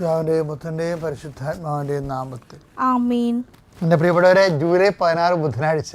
പിതാവിൻ്റെയും പുത്രൻ്റെയും പരിശുദ്ധാത്മാവിൻ്റെയും നാമത്തിൽ ആമീൻ എൻ്റെ പ്രിയപ്പെട്ടവരെ ജൂലൈ പതിനാറ് ബുധനാഴ്ച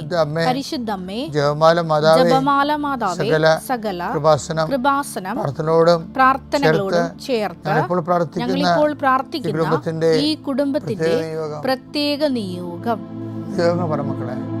ഇടയാക്കണമേ പരിശുദ്ധ അമ്മേ പരിശുദ്ധമ്മേ ജപമാല മാതാവേ ജപമാല മാതാവേ സകല സകല കൃപാസനം കൃപാസനം പ്രാർത്ഥനയോടും പ്രാർത്ഥനകളോടും ചേർത്ത് ഞങ്ങളിപ്പോൾ പ്രാർത്ഥിക്കുന്ന ഈ കുടുംബത്തിന്റെ പ്രത്യേക നിയോഗം. പ്രത്യേക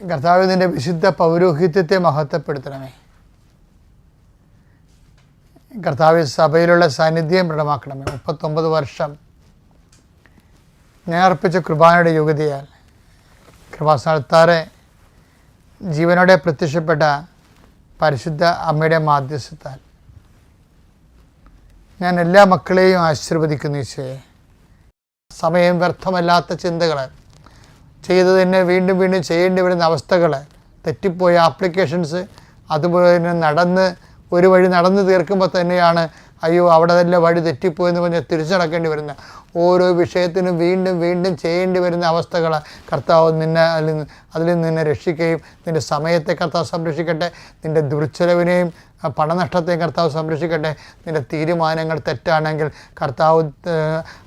കർത്താവ് നിന്റെ വിശുദ്ധ പൗരോഹിത്യത്തെ മഹത്വപ്പെടുത്തണമേ. കർത്താവ് സഭയിലുള്ള സാന്നിധ്യം ദൃഢമാക്കണമേ. മുപ്പത്തൊമ്പത് വർഷം ഞാൻ അർപ്പിച്ച കൃപാനയുടെ യോഗ്യതയാൽ കൃപാസ്ഥാനത്താറെ ജീവനോടെ പ്രത്യക്ഷപ്പെട്ട പരിശുദ്ധ അമ്മയുടെ മാധ്യസ്ഥത്താൽ ഞാൻ എല്ലാ മക്കളെയും ആശീർവദിക്കുന്നു ഈശോയെ. സമയം വ്യർത്ഥമല്ലാത്ത ചിന്തകൾ ചെയ്തത് തന്നെ വീണ്ടും വീണ്ടും ചെയ്യേണ്ടി വരുന്ന അവസ്ഥകൾ തെറ്റിപ്പോയ ആപ്ലിക്കേഷൻസ് അതുപോലെ തന്നെ നടന്ന് ഒരു വഴി നടന്ന് തീർക്കുമ്പോൾ തന്നെയാണ് അയ്യോ അവിടെ തന്നെ വഴി തെറ്റിപ്പോയെന്ന് പറഞ്ഞ് തിരിച്ചടക്കേണ്ടി വരുന്ന ഓരോ വിഷയത്തിനും വീണ്ടും വീണ്ടും ചെയ്യേണ്ടി വരുന്ന അവസ്ഥകൾ കർത്താവ് നിന്നെ അതിൽ അതിൽ നിന്ന് നിന്നെ രക്ഷിക്കുകയും നിന്റെ സമയത്തെ കർത്താവ് സംരക്ഷിക്കട്ടെ നിന്റെ ദുർച്ചെലവിനെയും പണനഷ്ടത്തെയും കർത്താവ് സംരക്ഷിക്കട്ടെ. നിന്റെ തീരുമാനങ്ങൾ തെറ്റാണെങ്കിൽ കർത്താവ്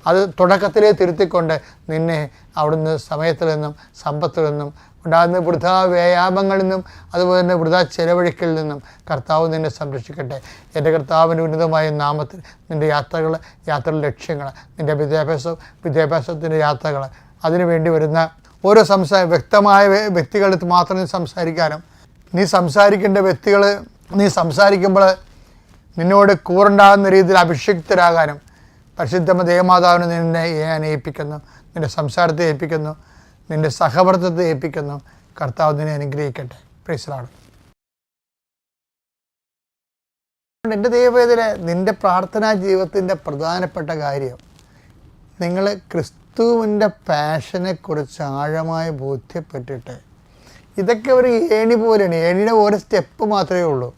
അത് തുടക്കത്തിലേ തിരുത്തിക്കൊണ്ട് നിന്നെ അവിടുന്ന് സമയത്തിൽ നിന്നും സമ്പത്തിൽ നിന്നും ഉണ്ടാകുന്ന വൃഥാ വ്യായാമങ്ങളിൽ നിന്നും അതുപോലെ തന്നെ വൃഥാ ചെലവഴിക്കലിൽ നിന്നും കർത്താവ് നിന്നെ സംരക്ഷിക്കട്ടെ. എന്റെ കർത്താവിന്റെ ഉന്നതമായ നാമത്തിൽ നിന്റെ യാത്രകൾ യാത്രയുടെ ലക്ഷ്യങ്ങൾ നിന്റെ വിദ്യാഭ്യാസം വിദ്യാഭ്യാസത്തിന്റെ യാത്രകൾ അതിനു വേണ്ടി വരുന്ന ഓരോ സംസാര വ്യക്തമായ വ്യക്തികളെടുത്ത് മാത്രം നീ സംസാരിക്കാനും നീ സംസാരിക്കേണ്ട വ്യക്തികൾ നീ സംസാരിക്കുമ്പോൾ നിന്നോട് കൂറുണ്ടാകുന്ന രീതിയിൽ അഭിഷിക്തരാകാനും പരിശുദ്ധമ ദേവമാതാവിനെ നിന്നെ ഞാൻ ഏൽപ്പിക്കുന്നു നിന്റെ സംസാരത്തെ ഏൽപ്പിക്കുന്നു. നിന്റെ സഹവർത്തത്തെ ഏൽപ്പിക്കുന്നു കർത്താവ് നിന്നെ അനുഗ്രഹിക്കട്ടെ. പ്രീസലാണ് എന്റെ ദൈവവേദന നിന്റെ പ്രാർത്ഥനാ ജീവിതത്തിന്റെ പ്രധാനപ്പെട്ട കാര്യം നിങ്ങൾ ക്രിസ്തുവിന്റെ പാഷനെക്കുറിച്ച് ആഴമായി ബോധ്യപ്പെട്ടിട്ട് ഇതൊക്കെ ഒരു ഏണി പോലെയാണ്. ഏണിയുടെ ഓരോ സ്റ്റെപ്പ് മാത്രമേ ഉള്ളൂ.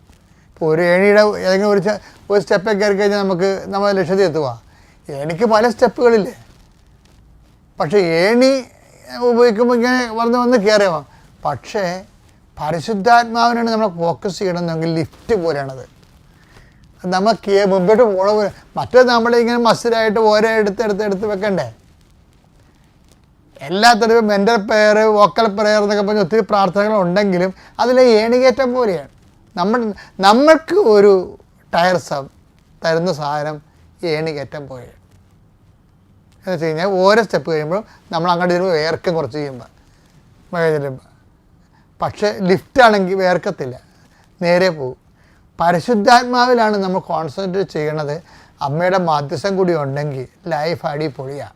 ഇപ്പോൾ ഒരു ഏണിയുടെ ഏതെങ്കിലും ഒരു ഒരു സ്റ്റെപ്പൊക്കെ കയറി കഴിഞ്ഞാൽ നമുക്ക് നമ്മൾ ലക്ഷ്യത്തിൽ എത്തുക ഏണിക്ക് പല സ്റ്റെപ്പുകളില്ലേ പക്ഷേ ഏണി ഉപയോഗിക്കുമ്പോൾ ഇങ്ങനെ വന്ന് വന്ന് കയറിയാവാ പക്ഷേ പരിശുദ്ധാത്മാവിനാണ് നമ്മൾ ഫോക്കസ് ചെയ്യണമെന്നെങ്കിൽ ലിഫ്റ്റ് പോലെയാണത് നമ്മൾ കേ മുമ്പോട്ട് പോണ പോലെ മറ്റേ നമ്മളിങ്ങനെ മസിലായിട്ട് ഓരോ എടുത്ത് എടുത്ത് എടുത്ത് വെക്കണ്ടേ? എല്ലാ തരവും മെന്റൽ പ്രെയർ വോക്കൽ പ്രെയർ എന്നൊക്കെ പറഞ്ഞ് ഒത്തിരി പ്രാർത്ഥനകൾ ഉണ്ടെങ്കിലും അതിലെ ഏണികേറ്റം പോലെയാണ്. നമ്മൾ നമ്മൾക്ക് ഒരു ടയർ സം തരുന്ന സാധനം ഏണികേറ്റം പോലെയാണ്. എന്ന് വെച്ച് കഴിഞ്ഞാൽ ഓരോ സ്റ്റെപ്പ് കഴിയുമ്പോഴും നമ്മൾ അങ്ങോട്ട് ഒരു വേർക്കും കുറച്ച് ചെയ്യുമ്പോൾ. മഴ ചെല്ലുമ്പോൾ പക്ഷേ ലിഫ്റ്റാണെങ്കിൽ വേർക്കത്തില്ല. നേരെ പോകും. പരിശുദ്ധാത്മാവിലാണ് നമ്മൾ കോൺസെൻട്രേറ്റ് ചെയ്യണത്. അമ്മയുടെ മാധ്യസ്ഥം കൂടി ഉണ്ടെങ്കിൽ ലൈഫ് അടി പൊളിയാണ്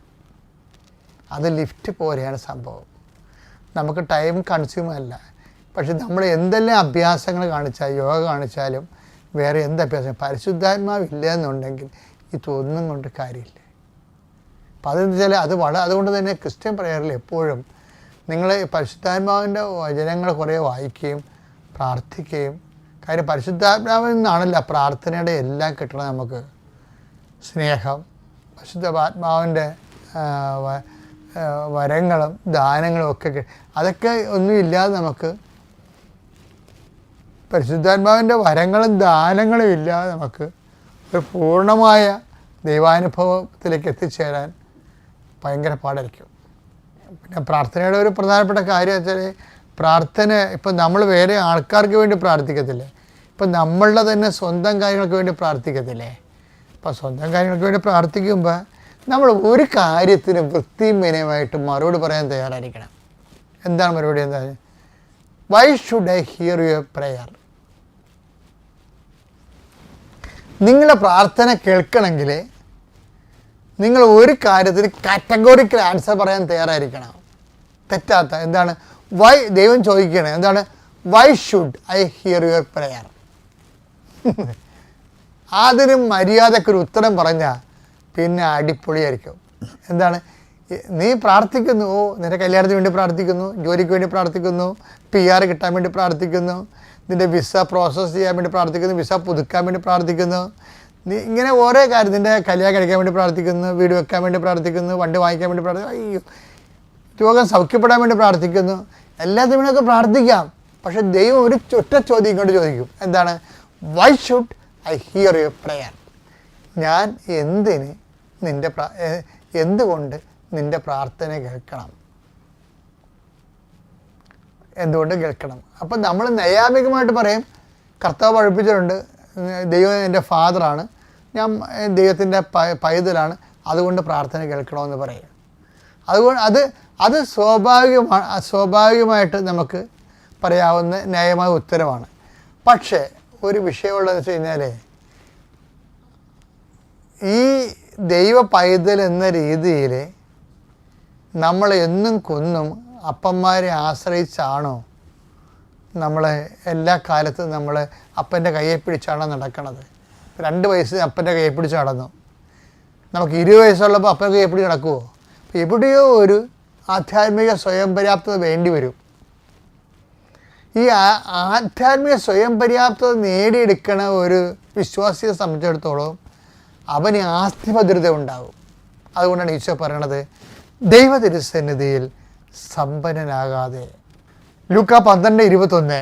അത് ലിഫ്റ്റ് പോലെയാണ് സംഭവം. നമുക്ക് ടൈം കൺസ്യൂം അല്ല. പക്ഷെ നമ്മൾ എന്തെല്ലാം അഭ്യാസങ്ങൾ കാണിച്ചാൽ യോഗ കാണിച്ചാലും വേറെ എന്ത് അഭ്യാസം? പരിശുദ്ധാത്മാവില്ല എന്നുണ്ടെങ്കിൽ ഇതൊന്നും കൊണ്ട് കാര്യമില്ല. അപ്പം അതെന്ന് വെച്ചാൽ അത് വളരെ അതുകൊണ്ട് തന്നെ ക്രിസ്ത്യൻ പ്രയറിൽ എപ്പോഴും നിങ്ങൾ പരിശുദ്ധാത്മാവിന്റെ വചനങ്ങൾ കുറേ വായിക്കുകയും പ്രാർത്ഥിക്കുകയും കാര്യം പരിശുദ്ധാത്മാവിൽ നിന്നാണല്ലോ പ്രാർത്ഥനയുടെ എല്ലാം കിട്ടണത് നമുക്ക്. സ്നേഹം പരിശുദ്ധാത്മാവിന്റെ വരങ്ങളും ദാനങ്ങളും ഒക്കെ അതൊക്കെ ഒന്നുമില്ലാതെ നമുക്ക് പരിശുദ്ധാത്മാവിന്റെ വരങ്ങളും ദാനങ്ങളും ഇല്ലാതെ നമുക്ക് ഒരു പൂർണമായ ദൈവാനുഭവത്തിലേക്ക് എത്തിച്ചേരാൻ ഭയങ്കര പാടായിരിക്കും. പിന്നെ പ്രാർത്ഥനയുടെ ഒരു പ്രധാനപ്പെട്ട കാര്യം വെച്ചാൽ പ്രാർത്ഥന ഇപ്പം നമ്മൾ വേറെ ആൾക്കാർക്ക് വേണ്ടി പ്രാർത്ഥിക്കത്തില്ലേ? ഇപ്പം നമ്മളുടെ തന്നെ സ്വന്തം കാര്യങ്ങൾക്ക് വേണ്ടി പ്രാർത്ഥിക്കത്തില്ലേ? അപ്പം സ്വന്തം കാര്യങ്ങൾക്ക് വേണ്ടി പ്രാർത്ഥിക്കുമ്പോൾ നമ്മൾ ഒരു കാര്യത്തിന് വൃത്തിയും വിനയമായിട്ട് മറുപടി പറയാൻ തയ്യാറായിരിക്കണം. എന്താണ് മറുപടി എന്താ why should I hear your prayer നിങ്ങളുടെ പ്രാർത്ഥന കേൾക്കണമെങ്കിൽ നിങ്ങൾ ഒരു കാര്യത്തിന് കാറ്റഗോറിക്കൽ ആൻസർ പറയാൻ തയ്യാറായിരിക്കണം. തെറ്റാത്ത എന്താണ്? വൈ ദൈവം ചോദിക്കുകയാണ് എന്താണ്? Why should I hear your prayer അതിന് മര്യാദക്കൊരു ഉത്തരം പറഞ്ഞാൽ പിന്നെ അടിപൊളിയായിരിക്കും. എന്താണ്? നീ പ്രാർത്ഥിക്കുന്നു ഓ നിന്റെ കല്യാണത്തിന് വേണ്ടി പ്രാർത്ഥിക്കുന്നു ജോലിക്ക് വേണ്ടി പ്രാർത്ഥിക്കുന്നു പി ആർ കിട്ടാൻ വേണ്ടി പ്രാർത്ഥിക്കുന്നു നിന്റെ വിസ പ്രോസസ്സ് ചെയ്യാൻ വേണ്ടി പ്രാർത്ഥിക്കുന്നു വിസ പുതുക്കാൻ വേണ്ടി പ്രാർത്ഥിക്കുന്നു ഇങ്ങനെ ഓരോ കാര്യത്തിന്റെ കല്യാണം കഴിക്കാൻ വേണ്ടി പ്രാർത്ഥിക്കുന്നു വീട് വെക്കാൻ വേണ്ടി പ്രാർത്ഥിക്കുന്നു വണ്ടി വാങ്ങിക്കാൻ വേണ്ടി പ്രാർത്ഥിക്കുന്നു അയ്യോ. രോഗം സൗഖ്യപ്പെടാൻ വേണ്ടി പ്രാർത്ഥിക്കുന്നു. എല്ലാത്തിനും വേണ്ടിയൊക്കെ പ്രാർത്ഥിക്കാം. പക്ഷെ ദൈവം ഒരു ചുറ്റ ചോദ്യം കൊണ്ട് ചോദിക്കും. എന്താണ്? Why should I hear your prayer ഞാൻ എന്തിന് നിന്റെ പ്രാ എന്തുകൊണ്ട് നിന്റെ പ്രാർത്ഥന കേൾക്കണം? എന്തുകൊണ്ട് കേൾക്കണം? അപ്പം നമ്മൾ നൈയാമികമായിട്ട് പറയും. കർത്താവ് പഠിപ്പിച്ചിട്ടുണ്ട്. ദൈവം എന്റെ ഫാദറാണ്. ഞാൻ ദൈവത്തിന്റെ പൈതലാണ്. അതുകൊണ്ട് പ്രാർത്ഥന കേൾക്കണമെന്ന് പറയുക അതുകൊണ്ട് അത് അത് സ്വാഭാവികമാണ് സ്വാഭാവികമായിട്ട് നമുക്ക് പറയാവുന്ന ന്യായമായ ഉത്തരമാണ്. പക്ഷേ ഒരു വിഷയമുള്ളതെന്ന് വെച്ച് കഴിഞ്ഞാൽ ഈ ദൈവ പൈതൽ എന്ന രീതിയിൽ നമ്മൾ എന്നും കൊന്നും അപ്പന്മാരെ ആശ്രയിച്ചാണോ നമ്മൾ എല്ലാ കാലത്തും നമ്മൾ അപ്പന്റെ കയ്യെ പിടിച്ചാണോ നടക്കണത്? രണ്ട് വയസ്സ് അപ്പന്റെ കൈ പിടിച്ച് നടന്നു. നമുക്ക് ഇരുപത് വയസ്സുള്ളപ്പോൾ അപ്പന്റെ കൈ പിടിച്ച് നടക്കുമോ എവിടെയോ ഒരു ആധ്യാത്മിക സ്വയം പര്യാപ്തത വേണ്ടി വരും. ഈ ആധ്യാത്മിക സ്വയം പര്യാപ്തത നേടിയെടുക്കണ ഒരു വിശ്വാസിയെ സംബന്ധിച്ചിടത്തോളം അവന് ആസ്തിഭദ്രത ഉണ്ടാകും അതുകൊണ്ടാണ് ഈശോ പറയണത് ദൈവ തിരുസന്നിധിയിൽ സമ്പന്നനാകാതെ. ലൂക്ക പന്ത്രണ്ട് ഇരുപത്തൊന്ന്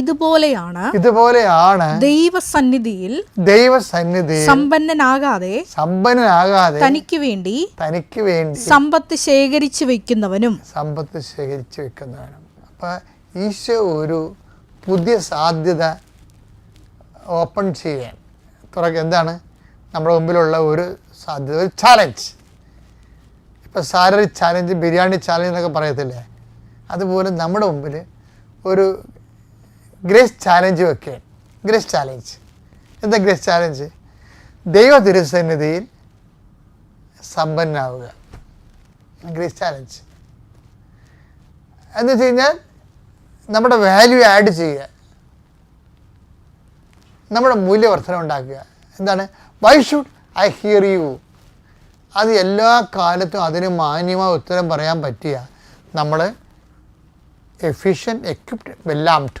ഇതുപോലെയാണ് ഇതുപോലെയാണ് ദൈവസന്നിധിയിൽ ദൈവസന്നിധിയിൽ സമ്പന്നനാകാതെ സമ്പന്നനാകാതെ തനിക്ക് വേണ്ടി തനിക്ക് വേണ്ടി സമ്പത്ത് ശേഖരിച്ചു വെക്കുന്നവനും. സമ്പത്ത് ശേഖരിച്ചു വെക്കുന്നവനും. അപ്പൊ ഈശോ ഒരു പുതിയ സാധ്യത ഓപ്പൺ ചെയ്യാൻ തുറക്ക എന്താണ്? നമ്മുടെ മുമ്പിലുള്ള ഒരു സാധ്യത ഒരു ചാലഞ്ച് ഇപ്പോൾ സാലറി ചാലഞ്ച് ബിരിയാണി ചാലഞ്ച് എന്നൊക്കെ പറയത്തില്ലേ? അതുപോലെ നമ്മുടെ മുമ്പിൽ ഒരു ഗ്രേസ് ചാലഞ്ച് വെക്കുകയാണ് ഗ്രേസ് ചാലഞ്ച് എന്താ ഗ്രേസ് ചാലഞ്ച് ദൈവ തിരുസന്നിധിയിൽ സമ്പന്നാവുക ഗ്രേസ് ചാലഞ്ച് എന്ന് വെച്ച് കഴിഞ്ഞാൽ നമ്മുടെ വാല്യൂ ആഡ് ചെയ്യുക. നമ്മുടെ മൂല്യവർദ്ധന ഉണ്ടാക്കുക. എന്താണ്? Why should I hear you അത് എല്ലാ കാലത്തും അതിന് മാന്യമായ ഉത്തരം പറയാൻ പറ്റിയ നമ്മൾ എഫിഷ്യൻ എക്വിപ്ഡ് വെല്ലാംഡ്